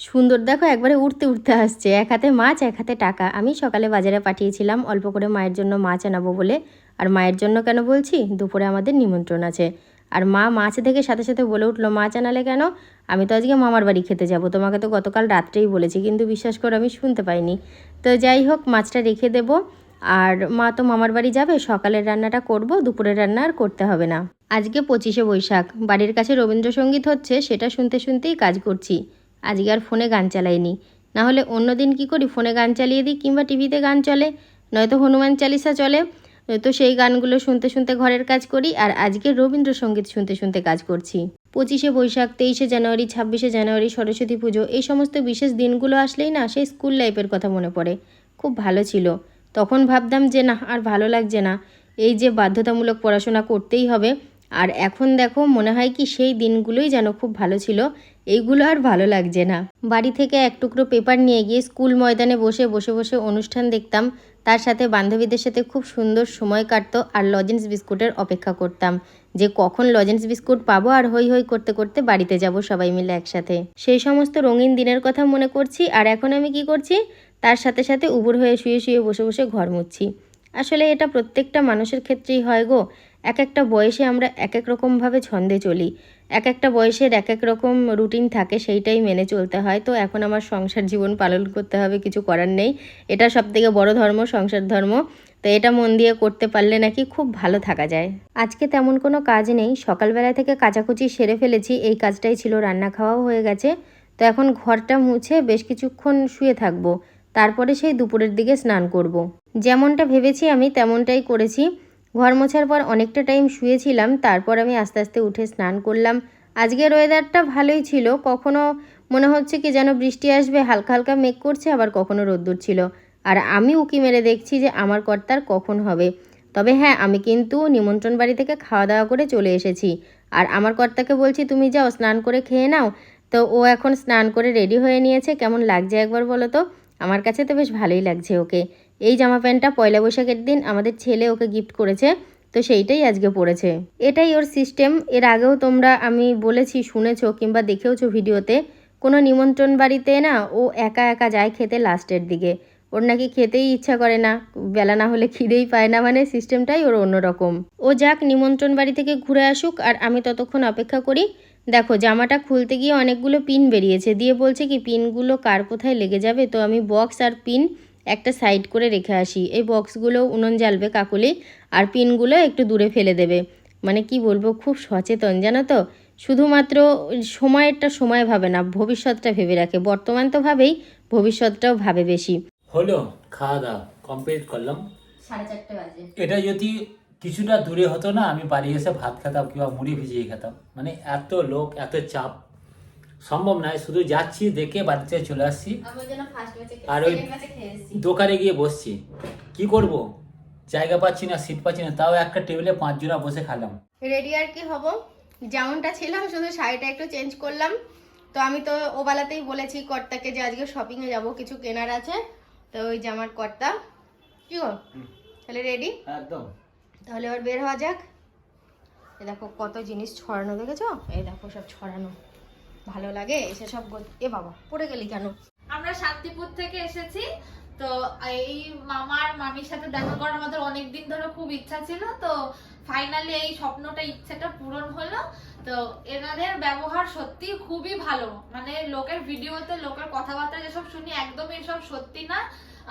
সুন্দর, দেখো একবারে উঠতে উঠতে আসছে। এক হাতে মাছ, এক হাতে টাকা। আমি সকালে বাজারে পাঠিয়েছিলাম, অল্প করে মায়ের জন্য মাছ আনাবো বলে। আর মায়ের জন্য কেন বলছি? দুপুরে আমাদের নিমন্ত্রণ আছে। আর মা মাছ দেখে সাথে সাথে বলে উঠল, মাছ আনালে কেন? আমি তো আজকে মামার বাড়ি খেতে যাব। তোমাকে তো গতকাল রাত্রেই বলেছি, কিন্তু বিশ্বাস করো আমি শুনতে পাইনি। তো যাই হোক, মাছটা রেখে দেবো। আর মা তো মামার বাড়ি যাবে, সকালের রান্নাটা করব, দুপুরের রান্না আর করতে হবে না। আজকে পঁচিশে বৈশাখ। বাড়ির কাছে রবীন্দ্রসঙ্গীত হচ্ছে, সেটা শুনতে শুনতেই কাজ করছি। আজকে আর ফোনে গান চালাইনি। না হলে অন্য দিন কী করি? ফোনে গান চালিয়ে দিই কিংবা টিভিতে গান চলে। নয়তো হনুমান চালিসা চলে। তো সেই গানগুলো শুনতে শুনতে ঘরের কাজ করি। আর আজকে রবীন্দ্রসঙ্গীত শুনতে শুনতে কাজ করছি। পঁচিশে বৈশাখ, তেইশে জানুয়ারি, ছাব্বিশে জানুয়ারি, সরস্বতী পুজো এই সমস্ত বিশেষ দিনগুলো আসলেই না সেই স্কুল লাইফের কথা মনে পড়ে। খুব ভালো ছিল। তখন ভাবতাম যে না, আর ভালো লাগছে না। এই যে বাধ্যতামূলক পড়াশোনা করতেই হবে। আর এখন দেখো, মনে হয় কি সেই দিনগুলোই যেন খুব ভালো ছিল। এইগুলো আর ভালো লাগছে না। বাড়ি থেকে এক টুকরো পেপার নিয়ে গিয়ে স্কুল ময়দানে বসে বসে বসে অনুষ্ঠান দেখতাম। তার সাথে বান্ধবীদের সাথে খুব সুন্দর সময় কাটতো আর লজেন্স বিস্কুটের অপেক্ষা করতাম যে কখন লজেন্স বিস্কুট পাবো আর হই হই করতে করতে বাড়িতে যাব সবাই মিলে একসাথে। সেই সমস্ত রঙিন দিনের কথা মনে করছি আর এখন আমি কি করছি? তার সাথে সাথে উবুর হয়ে শুয়ে শুয়ে বসে বসে ঘর মুছছি। আসলে এটা প্রত্যেকটা মানুষের ক্ষেত্রেই হয় গো। এক একটা বয়সে আমরা এক এক রকমভাবে ছন্দে চলি। এক একটা বয়সের এক এক রকম রুটিন থাকে, সেইটাই মেনে চলতে হয়। তো এখন আমার সংসার জীবন পালন করতে হবে, কিছু করার নেই। এটা সব থেকে বড় ধর্ম, সংসার ধর্ম। তো এটা মন দিয়ে করতে পারলে নাকি খুব ভালো থাকা যায়। আজকে তেমন কোনো কাজ নেই। সকালবেলা থেকে কাচাকুচি সেরে ফেলেছি। এই কাজটাই ছিল, রান্না খাওয়াও হয়ে গেছে। তো এখন ঘরটা মুছে বেশ কিছুক্ষণ শুয়ে থাকব। তারপরে সেই দুপুরের দিকে স্নান করব। যেমনটা ভেবেছি আমি, তেমনটাই করেছি। ঘর মোছার পর অনেকটা টাইম শুয়েছিলাম, তারপর আমি আস্তে আস্তে উঠে স্নান করলাম। আজকের ওয়েদারটা ভালোই ছিল, কখনো মনে হচ্ছে কি যেন বৃষ্টি আসবে, হালকা হালকা মেঘ করছে, আবার কখনো রোদ্দুর ছিল। আর আমি উকি মেরে দেখছি যে আমার কর্তার কখন হবে। তবে হ্যাঁ আমি কিন্তু নিমন্ত্রণ বাড়ি থেকে খাওয়া দাওয়া করে চলে এসেছি। আর আমার কর্তাকে বলছি, তুমি যাও স্নান করে খেয়ে নাও। তো ও এখন স্নান করে রেডি হয়ে নিয়েছে। কেমন লাগছে একবার বলো তো? আমার কাছে তো বেশ ভালোই লাগছে ওকে। এই জামা প্যান্টটা পয়লা বৈশাখের দিন আমাদের ছেলে ওকে গিফট করেছে, তো সেইটাই আজকে পড়েছে। এটাই ওর সিস্টেম এর আগেও তোমরা, আমি বলেছি, শুনেছো কিংবা দেখেওছো ভিডিওতে, কোনো নিমন্ত্রণ বাড়িতে না ও একা একা যায় খেতে লাস্টের দিকে। ওর নাকি খেতেই ইচ্ছা করে না, বেলা না হলে খিদেই পায় না মানে সিস্টেমটাই ওর অন্যরকম। ও যাক, নিমন্ত্রণ বাড়ি থেকে ঘুরে আসুক, আর আমি ততক্ষণ অপেক্ষা করি। দেখো, জামাটা খুলতে গিয়ে অনেকগুলো পিন বেরিয়েছে। দিয়ে বলছে কি পিনগুলো কার কোথায় লেগে যাবে? তো আমি বক্স আর পিন একটা সাইড করে রেখে আসি। এই বক্সগুলো উনুন জ্বালবে কাকুলি আর পিনগুলো একটু দূরে ফেলে দেবে। মানে কি বলব খুব সচেতন জানো তো? শুধুমাত্র সময়েরটা সময় ভাবে না ভবিষ্যৎটা ভেবে রাখে। বর্তমান তো ভাবেই ভবিষ্যৎটাও ভাবে বেশি। হলো খাওয়া দাওয়া কমপ্লিট করলাম। সাড়ে চারটে বাজে। এটা যদি কিছুটা দূরে হতো না আমি বাড়ি এসে ভাত খেতাম কিংবা মুড়ি ভিজিয়ে খেতাম। মানে এত লোক এত চাপ। সম্ভব নয় শুধু যাচ্ছি দেখে বাড়িতে চলে আসছি। আর ওই দোকানে গিয়ে বসছি। কি করব? জায়গা পাচ্ছি না সিট পাচ্ছি না তাও একটা টেবিলে পাঁচজনা বসে খেলাম। রেডি আর কি হব? যেমনটা ছিলাম শুধু শাড়িটা একটু চেঞ্জ করলাম। তো আমি তো ওবেলাতেই বলেছি কর্তাকে যে আজকে শপিংয়ে যাব কিছু কেনার আছে। তো ওই যে আমার কর্তা। কি গো? তাহলে রেডি একদম। তাহলে এবার বের হওয়া যাক। এ দেখো কত জিনিস ছড়ানো দেখেছ? এই দেখো সব ছড়ানো। ভালো লাগে এসে সব এ বাবা পড়ে গেলি কেন? আমরা শান্তিপুর থেকে এসেছি তো এই মামার মামির সাথে দেখা করার আমাদের অনেক দিন ধরে খুব ইচ্ছা ছিল তো ফাইনালি এই স্বপ্নটা ইচ্ছেটা পূরণ হলো। তো এনাদের ব্যবহার সত্যি খুবই ভালো। মানে লোকের ভিডিওতে লোকের কথাবার্তা যেসব শুনি একদমই এসব সত্যি না।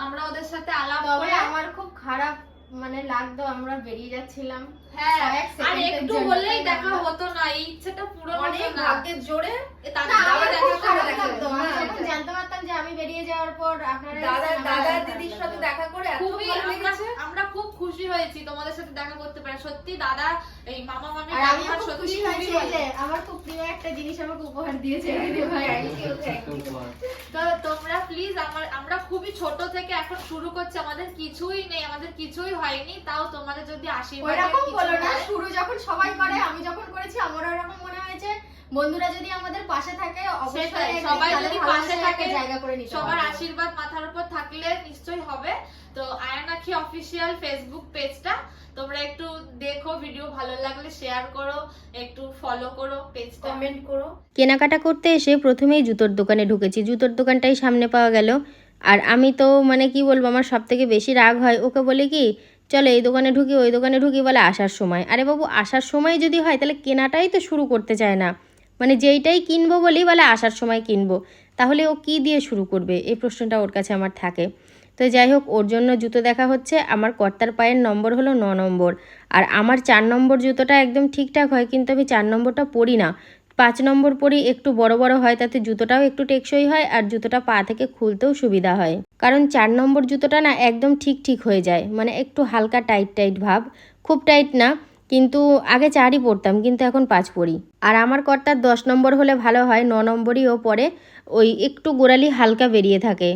আমরা ওদের সাথে আলাপ করে আমার খুব খারাপ মানে লাগতো আমরা বেরিয়ে যাচ্ছিলাম হ্যাঁ আর একটু বললেই দেখা হতো না এই ইচ্ছাটা পুরো অনেক ভাগ্যের জোরে। লাগতো। আমি হ্যাঁ। জানতে পারতাম যে আমি বেরিয়ে যাওয়ার পর আপনারা দাদা দাদা দিদির সাথে দেখা করে এত খুবই ভালো লেগেছে আমরা খুব খুশি হয়েছি তোমাদের সাথে দেখা করতে পেরে। সত্যি দাদা এই মামা মামি আর খুব সত্যি খুশি হয়েছি যে আমার খুব প্রিয় একটা জিনিস আমাকে উপহার দিয়েছে তো তোমরা প্লিজ আমার আমরা খুবই ছোট থেকে এখন শুরু করছি আমাদের কিছুই নেই আমাদের কিছুই হয়নি তাও তোমাদের যদি আশীর্বাদ ওইরকম বলো না শুরু যখন সবাই করে আমি যখন করেছি আমার ওরকম মনে হয়েছে। বন্ধুরা যদি আমাদের পাশে থাকে অবশ্যই সবাই যদি পাশে থাকে, জায়গা করে নিতে সবার আশীর্বাদ মাথার উপর থাকলে নিশ্চয়ই হবে। তো আয়ানাখি অফিসিয়াল ফেসবুক পেজটা তোমরা একটু দেখো ভিডিও ভালো লাগলে শেয়ার করো একটু ফলো করো পেজ কমেন্ট করো। কেনাকাটা করতে এসে প্রথমেই জুতোর দোকানে ঢুকেছি। জুতোর দোকানটাই সামনে পাওয়া গেল। আর আমি তো মানে কি বলব আমার সব থেকে বেশি রাগ হয়। ওকে বলে কি চলো এই দোকানে ঢুকি ওই দোকানে ঢুকি বলে আসার সময়। আরে বাবু আসার সময় যদি হয় তাহলে কেনাটাই তো শুরু করতে চায় না। মানে যেইটাই কিনবো বলেই বলে আসার সময় কিনবো। তাহলে ও কি দিয়ে শুরু করবে? এই প্রশ্নটা ওর কাছে আমার থাকে। তো যাই হোক, ওর জন্য জুতো দেখা হচ্ছে। আমার কর্তার পায়ের নম্বর হলো ন নম্বর। আর আমার চার নম্বর জুতোটা একদম ঠিকঠাক হয়, কিন্তু আমি চার নম্বরটা পরি না। পাঁচ নম্বর পরি, একটু বড় বড় হয়, তাতে জুতোটাও একটু টেকসই হয় আর জুতোটা পা থেকে খুলতেও সুবিধা হয়। কারণ চার নম্বর জুতোটা না একদম ঠিক ঠিক হয়ে যায়। মানে একটু হালকা টাইট টাইট ভাব। খুব টাইট না কিন্তু আগে চারই পড়তাম, কিন্তু এখন পাঁচ পড়ি। আর আমার কর্তার দশ নম্বর হলে ভালো হয়, ন নম্বরই ও পরে ওই একটু গোড়ালি হালকা বেরিয়ে থাকে।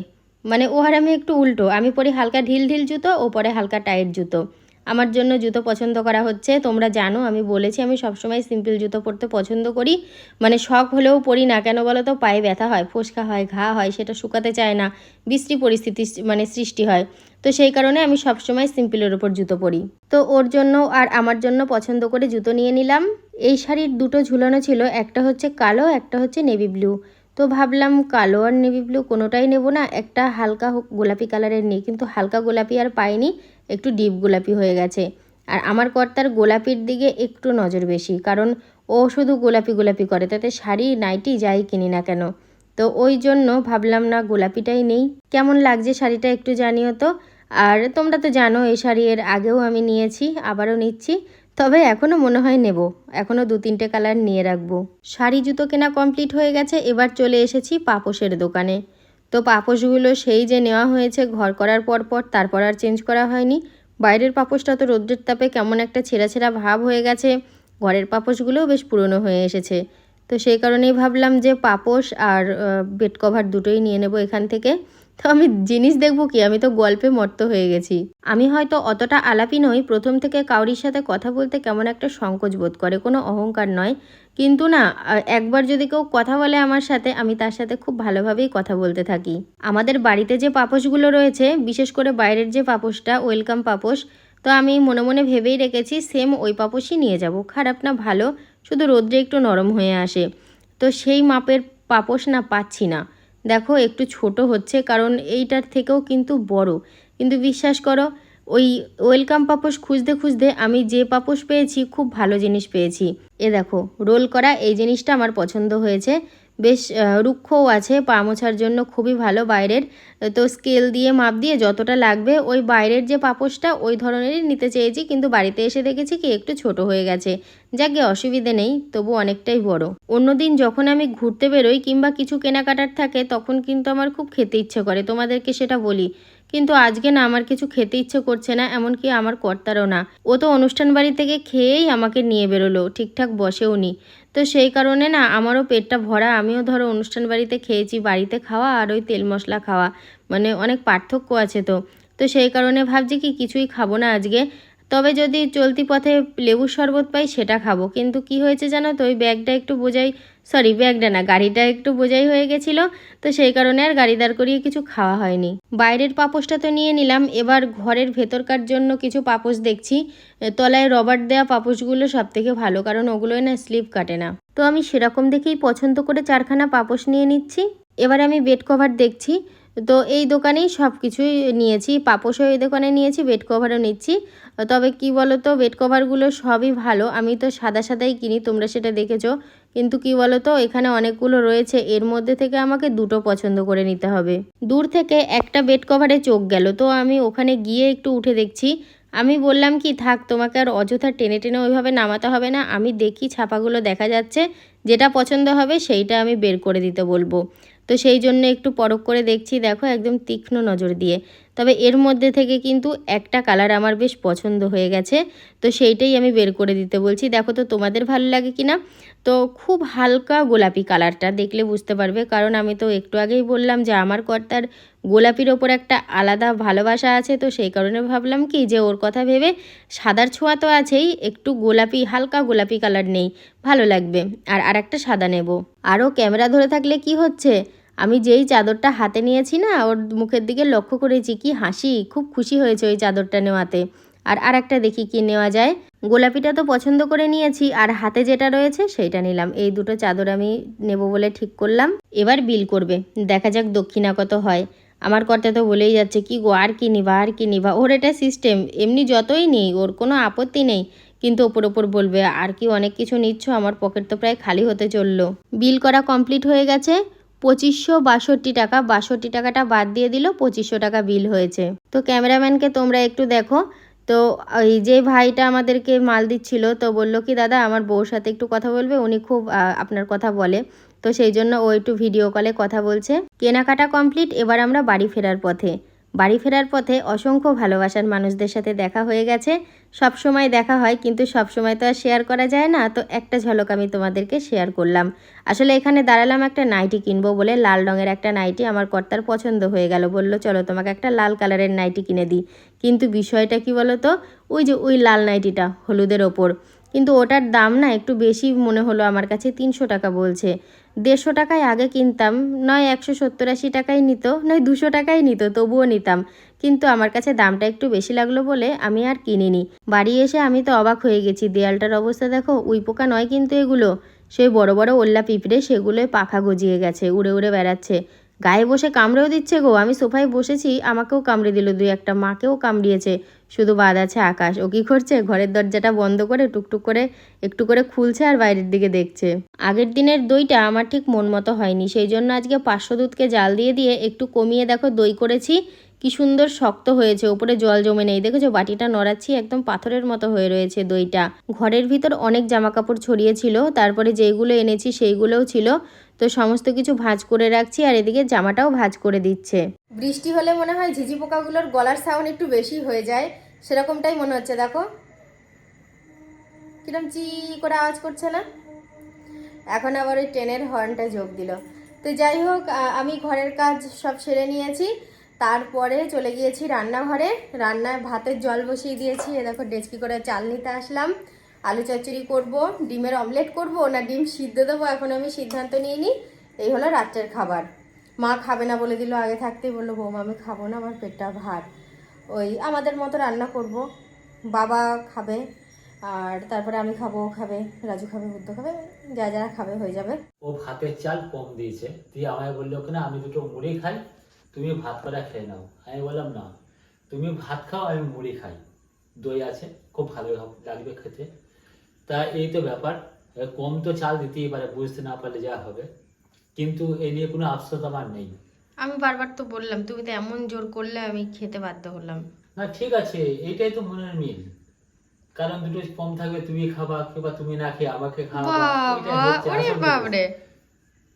মানে ও আর আমি একটু উল্টো, আমি পরি হালকা ঢিল ঢিল জুতো, ও পরে হালকা টাইট জুতো। আমার জন্য জুতো পছন্দ করা হচ্ছে, তোমরা জানো, আমি বলেছি আমি সবসময় সিম্পল জুতো পরতে পছন্দ করি। মানে শখ হলেও পরি না, কেন বলো তো পায়ে ব্যথা হয়, ফোসকা হয়, ঘা হয়, সেটা শুকাতে চায় না, বিশ্রী পরিস্থিতি মানে সৃষ্টি হয়। তো সেই কারণে আমি সবসময় সিম্পলের ওপর জুতো পরি। তো ওর জন্য আর আমার জন্য পছন্দ করে জুতো নিয়ে নিলাম। এই শাড়ির দুটো ঝুলানো ছিল, একটা হচ্ছে কালো, একটা হচ্ছে নেভি ব্লু। তো ভাবলাম কালো আর নেভি ব্লু কোনোটাই নেব না, একটা হালকা গোলাপি কালারের নিই, কিন্তু হালকা গোলাপি আর পাইনি, একটু ডিপ গোলাপি হয়ে গেছে। আর আমার কর্তার গোলাপির দিকে একটু নজর বেশি, কারণ ও শুধু গোলাপি গোলাপি করে, তাতে শাড়ি, নাইটি যাই কিনি না কেন। তো ওই জন্য ভাবলাম না গোলাপিটাই নেই। কেমন লাগছে শাড়িটা একটু জানিও তো। আর তোমরা তো জানো, এই শাড়ি এর আগেও আমি নিয়েছি, আবারও নিচ্ছি। তবে এখনও মনে হয় নেব। এখনও দু তিনটে কালার নিয়ে রাখব। শাড়ি, জুতো কেনা কমপ্লিট হয়ে গেছে, এবার চলে এসেছি পাপোশের দোকানে। তো পাপোশগুলো সেই যে নেওয়া হয়েছে, ঘর করার পর পর তারপর আর চেঞ্জ করা হয়নি। বাইরের পাপোশটা তো রৌদ্রের তাপে কেমন একটা ছেঁড়া ছেঁড়া ভাব হয়ে গেছে, ঘরের পাপোশগুলোও বেশ পুরনো হয়ে এসেছে। তো সেই কারণেই ভাবলাম যে পাপোশ আর বেড কভার দুটোই নিয়ে নেব এখান থেকে। তো আমি জিনিস দেখব কি? আমি তো গল্পে মত্ত হয়ে গেছি। আমি হয়তো অতটা আলাপি নই, প্রথম থেকে কাউরির সাথে কথা বলতে কেমন একটা সংকোচ বোধ করে, কোনো অহংকার নয়। কিন্তু না একবার যদি কেউ কথা বলে আমার সাথে, আমি তার সাথে খুব ভালোভাবেই কথা বলতে থাকি। আমাদের বাড়িতে যে পাপোশগুলো রয়েছে, বিশেষ করে বাইরের যে পাপোশটা, ওয়েলকাম পাপোশ, তো আমি মনে মনে ভেবেই রেখেছি, সেম ওই পাপোশই নিয়ে যাব। খারাপ না, ভালো, শুধু রোদ্রে একটু নরম হয়ে আসে। তো সেই মাপের পাপোশ না পাচ্ছি না। দেখো একটু ছোট হচ্ছে, কারণ এইটার থেকেও কিন্তু বড়। কিন্তু বিশ্বাস করো, ওই ওয়েলকাম পাপোশ খুঁজতে খুঁজতে আমি যে পাপোশ পেয়েছি, খুব ভালো জিনিস পেয়েছি। এ দেখো, রোল করা এই জিনিসটা আমার পছন্দ হয়েছে। বেশ রুক্ষও আছে। পা মোছার জন্য খুবই ভালো বাইরের। তো স্কেল দিয়ে, মাপ দিয়ে যতটা লাগবে, ওই বাইরের যে পাপোশটা, ওই ধরনেরই নিতে চেয়েছি। কিন্তু বাড়িতে এসে দেখেছি কি, একটু ছোট হয়ে গেছে। যাকে অসুবিধে নেই, তবু অনেকটাই বড়। অন্যদিন যখন আমি ঘুরতে বেরোই কিংবা কিছু কেনাকাটার থাকে, তখন কিন্তু আমার খুব খেতে ইচ্ছে করে। তোমাদেরকে সেটা বলি। কিন্তু আজকে না আমার কিছু খেতে ইচ্ছে করছে না, এমনকি আমার কর্তারও না। ও তো অনুষ্ঠান বাড়ি থেকে খেয়েই আমাকে নিয়ে বেরোলো, ঠিকঠাক বসেও নি। তো সেই কারণে না আমারও পেটটা ভরা, আমিও ধরো অনুষ্ঠান বাড়িতে খেয়েছি, বাড়িতে খাওয়া আর ওই তেল মশলা খাওয়া মানে অনেক পার্থক্য আছে তো। তো সেই কারণে ভাবছি কি কিছুই খাব না আজকে। তবে যদি চলতি পথে লেবুর শরবত পাই, সেটা খাব। কিন্তু কি হয়েছে জানো তো, ওই ব্যাগটা একটু বোঝাই সরি ব্যাগটা না, গাড়িটা একটু বোঝাই হয়ে গেছিল, তো সেই কারণে আর গাড়ি দাঁড় করিয়ে কিছু খাওয়া হয়নি। বাইরের পাপোশটা তো নিয়ে নিলাম, এবার ঘরের ভেতরকার জন্য কিছু পাপোশ দেখছি। তলায় রবার দেওয়া পাপোশগুলো সব থেকে ভালো, কারণ ওগুলোই না স্লিপ কাটে না। তো আমি সেরকম দেখেই পছন্দ করে চারখানা পাপোশ নিয়ে নিচ্ছি। এবার আমি বেড কভার দেখছি। তো এই দোকানেই সব কিছুই নিয়েছি। পাপোশও এই দোকানে নিয়েছি বেড কভারও নিচ্ছি। তবে কি বলো তো বেড কভারগুলো সবই ভালো। আমি তো সাদা সাদাই কিনি, তোমরা সেটা দেখেছ। কিন্তু কি বলো তো এখানে অনেকগুলো রয়েছে। এর মধ্যে থেকে আমাকে দুটো পছন্দ করে নিতে হবে। দূর থেকে একটা বেড কভারে চোখ গেল। তো আমি ওখানে গিয়ে একটু উঠে দেখছি। আমি বললাম কি, থাক, তোমাকে আর অযথা টেনে টেনে ওইভাবে নামাতে হবে না। আমি দেখি ছাপাগুলো দেখা যাচ্ছে। যেটা পছন্দ হবে সেইটা আমি বের করে দিতে বলব। তো সেই জন্য একটু পরখ করে দেখছি, দেখো একদম তীক্ষ্ণ নজর দিয়ে। তবে এর মধ্যে থেকে কিন্তু একটা কালার আমার বেশ পছন্দ হয়ে গেছে, তো সেইটাই আমি বের করে দিতে বলছি। দেখো তো তোমাদের ভালো লাগে কি না? তো খুব হালকা গোলাপি কালারটা দেখলে বুঝতে পারবে, কারণ আমি তো একটু আগেই বললাম যে আমার কর্তার গোলাপির ওপর একটা আলাদা ভালোবাসা আছে, তো সেই কারণে ভাবলাম কি যে ওর কথা ভেবে সাদার ছোঁয়া তো আছেই, একটু গোলাপি, হালকা গোলাপি কালার নেই, ভালো লাগবে। আর আরেকটা সাদা নেব। আরও ক্যামেরা ধরে থাকলে কি হচ্ছে? আমি যেই চাদরটা হাতে নিয়েছি না, ওর মুখের দিকে লক্ষ্য করেছি কি হাসি, খুব খুশি হয়েছে ওই চাদরটা নেওয়াতে। আর আর একটা দেখি কি নেওয়া যায়। গোলাপিটা তো পছন্দ করে নিয়েছি, আর হাতে যেটা রয়েছে সেইটা নিলাম। এই দুটো চাদর আমি নেব বলে ঠিক করলাম। এবার বিল করবে। দেখা যাক দক্ষিণা কত হয়। আমার কর্তা তো বলেই যাচ্ছে কি গো, আর কি নিবা, আর কি নিবা। ওর এটা সিস্টেম এমনি যতই নেই, ওর কোনো আপত্তি নেই। কিন্তু ওপর ওপর বলবে, আর কি অনেক কিছু নিচ্ছ, আমার পকেট তো প্রায় খালি হতে চলল। বিল করা কমপ্লিট হয়ে গেছে। পঁচিশশো বাষট্টি টাকা, বাষট্টি টাকাটা বাদ দিয়ে দিল, পঁচিশশো টাকা বিল হয়েছে। তো ক্যামেরাম্যানকে তোমরা একটু দেখো। তো এই যে ভাইটা আমাদেরকে মাল দিচ্ছিল, তো বলল কি, দাদা, আমার বউর সাথে একটু কথা বলবে, উনি খুব আপনার কথা বলে। তো সেই জন্য ও একটু ভিডিও কলে কথা বলছে। কেনাকাটা কমপ্লিট এবার আমরা বাড়ি ফেরার পথে। বাড়ি ফেরার পথে অসংখ্য ভালোবাসার মানুষদের সাথে দেখা হয়ে গেছে। সব সময় দেখা হয়, কিন্তু সব সময় তো আর শেয়ার করা যায় না। তো একটা ঝলক আমি তোমাদেরকে শেয়ার করলাম। আসলে এখানে দাঁড়ালাম একটা নাইটি কিনবো বলে, লাল রঙের একটা নাইটি আমার কর্তার পছন্দ হয়ে গেল। বলল, চলো তোমাকে একটা লাল কালারের নাইটি কিনে দিই। কিন্তু বিষয়টা কি বলো তো ওই যে ওই লাল নাইটিটা হলুদের ওপর। কিন্তু ওটার দাম না একটু বেশি মনে হলো আমার কাছে, তিনশো টাকা বলছে। দেড়শো টাকায় আগে কিনতাম, নয় একশো সত্তর আশি টাকায় নিত, নয় দুশো টাকায় নিত, তবুও নিতাম। কিন্তু আমার কাছে দামটা একটু বেশি লাগল বলে আমি আর কিনিনি। বাড়ি এসে আমি তো অবাক হয়ে গেছি, দেয়ালটার অবস্থা দেখো, উই পোকা নয় কিন্তু এগুলো। সেই বড় বড় ওল্লা পিঁপড়ে সেগুলোয় পাখা গজিয়ে গেছে, উড়ে উড়ে বেড়াচ্ছে। গায়ে বসে কামড়েও দিচ্ছে গো। আমি সোফায় বসেছি, আমাকেও কামড়ে দিল দুই একটা, মাকেও কামড়িয়েছে। শুধু বাদ আছে আকাশ। ও কি করছে? ঘরের দরজাটা বন্ধ করে টুকটুক করে একটু করে খুলছে আর বাইরের দিকে দেখছে। আগের দিনের দইটা আমার ঠিক মন মতো হয়নি। সেই জন্য আজকে পাঁচশো দুধকে জাল দিয়ে দিয়ে একটু কমিয়ে দেখো দই করেছি। কি সুন্দর শক্ত হয়েছে ওপরে জল জমে নেই। দেখেছ, বাটিটা নড়াচ্ছি, একদম পাথরের মতো হয়ে রয়েছে দইটা। ঘরের ভিতর অনেক জামা কাপড় ছড়িয়েছিল, তারপরে যেইগুলো এনেছি সেইগুলোও ছিল। তো সমস্ত কিছু ভাঁজ করে রাখছি, আর এদিকে জামাটাও ভাঁজ করে দিচ্ছে। বৃষ্টি হলে মনে হয় ঝিঝি পোকাগুলোর গলার সাউন্ড একটু বেশি হয়ে যায়। সেরকমটাই মনে হচ্ছে, দেখো। কিরম চি করে আওয়াজ করছে না? এখন আবার ওই ট্রেনের হর্নটা যোগ দিল। তো যাই হোক আমি ঘরের কাজ সব সেরে নিয়েছি। তারপরে চলে গিয়েছি রান্নাঘরে। রান্নায় ভাতের জল বসিয়ে দিয়েছি। এ দেখো, ডেচকি করে চাল নিতে আসলাম। আলু চচ্চড়ি করব। ডিমের অমলেট করব না ডিম সিদ্ধ দেবো? এখন আমি সিদ্ধান্ত নিইনি এই হলো রাত্রের খাবার। মা খাবে না বলে দিল আগে থাকতেই। বলল, বৌমা, আমি খাব না, আমার পেটটা ভাত ওই আমাদের মতো রান্না করব। বাবা খাবে, আর তারপরে আমি খাব, ও খাবে, রাজু খাবে, বুদ্ধ খাবে, যা যারা খাবে হয়ে যাবে। ও ভাতের চাল কম দিয়েছে। দিয়ে আমায় বলল কিনা আমি দুটো মুড়ি খাই তুমি ভাত করা খেয়ে নাও। আমি বললাম না তুমি ভাত খাও আমি মুড়ি খাই। দই আছে খুব ভালো লাগবে খেতে। তা এই তো ব্যাপার। কম তো চাল দিতেই পারে বুঝতে না পারলে যা হবে। কিন্তু এ নিয়ে কোনো আফসোস আমার নেই। আমি বারবার তো বললাম তুমি তো এমন জোর করলে আমি খেতে বাধ্য হলাম। না ঠিক আছে এটাই তো মনের মিল। কারণ দুটো কম থাকবে তুমি খাবা কিংবা তুমি না খেয়ে আমাকে খাওয়াবা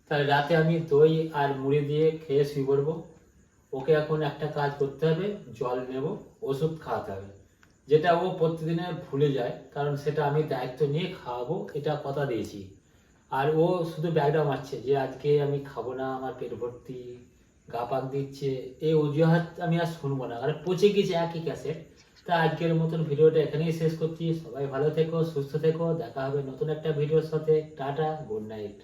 তাহলে রাতে আমি দই আর মুড়ি দিয়ে খেয়ে শুয়ে পড়ব। ওকে এখন একটা কাজ করতে হবে, জল নেব, ওষুধ খাওয়াতে হবে। যেটা ও প্রতিদিনে ভুলে যায়, কারণ সেটা আমি দায়িত্ব নিয়ে খাওয়াবো, এটা কথা দিয়েছি। আর ও শুধু ব্যাগটা মারছে, যে আজকে আমি খাব না, আমার পেট ভর্তি, গা পাক দিচ্ছে এই অজুহাত আমি আর শুনব না। কারণ পচে গেছে একই ক্যাসেট। তা আজকের মতন ভিডিওটা এখানেই শেষ করছি। সবাই ভালো থেকো, সুস্থ থেকো, দেখা হবে নতুন একটা ভিডিওর সাথে। Tata, good night.